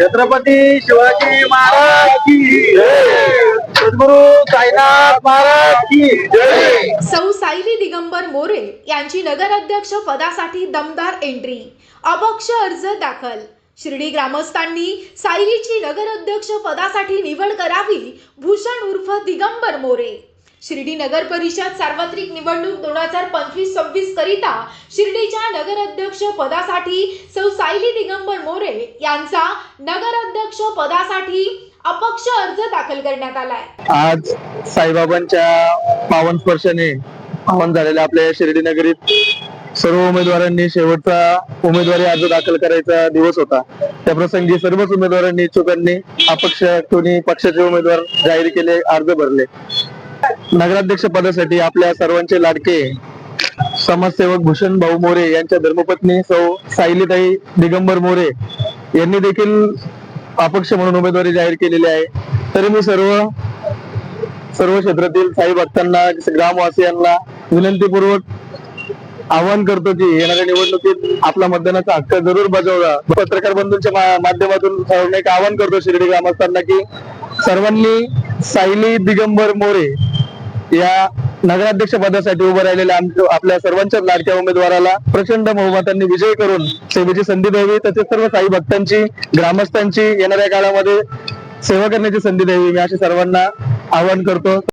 छत्रपती शिवाजी महाराज की सद्गुरु साईनाथ महाराज की जय. सौ सायली दिगंबर मोरे यांची नगराध्यक्ष पदासाठी दमदार एंट्री अपक्ष अर्ज दाखल. शिर्डी ग्रामस्थांनी सायलीची नगराध्यक्ष पदासाठी निवड करावी भूषण उर्फ दिगंबर मोरे. शिर्डी नगर परिषद सार्वत्रिक निवडणूक दोन हजार पंचवीस सव्वीस करिता शिर्डीच्या नगराध्यक्ष पदासाठी सौ सायली दिगंबर मोरे यांचा नगराध्यक्ष पदासाठी अपक्ष अर्ज दाखल करण्यात आलाय. आज साईबाबांच्या पावन स्पर्शाने पावन झालेल्या आपल्या शिर्डी नगरीत सर्व उमेदवारांनी शेवटचा उमेदवारी अर्ज दाखल करायचा दिवस होता. त्या प्रसंगी सर्वच उमेदवारांनी इच्छुकांनी अपक्ष कोणी पक्षाचे उमेदवार जाहीर केले अर्ज भरले. नगराध्यक्ष पदासाठी आपल्या सर्वांचे लाडके समाजसेवक भूषण भाऊ मोरे यांच्या धर्मपत्नी सौ सायलीताई दिगंबर मोरे यांनी देखील अपक्ष म्हणून उमेदवारी जाहीर केलेली आहे. तरी मी सर्व सर्व क्षेत्रातील साई भक्तांना ग्रामवासियांना विनंतीपूर्वक आवाहन करतो की येणाऱ्या निवडणुकीत आपला मतदानाचा हक्क जरूर बजावला पत्रकार बंधूंच्या माध्यमातून सर्वांना एक आवाहन करतो शिर्डी ग्रामस्थांना की सर्वांनी सायली दिगंबर मोरे या नगराध्यक्ष पदासाठी उभं राहिलेल्या आपल्या सर्वांच्या लाडक्या उमेदवाराला प्रचंड बहुमतांनी विजय करून सेवेची संधी द्यावी. तसेच सर्व साई भक्तांची ग्रामस्थांची येणाऱ्या काळामध्ये सेवा करण्याची संधी द्यावी. मी अशी सर्वांना आवाहन करतो.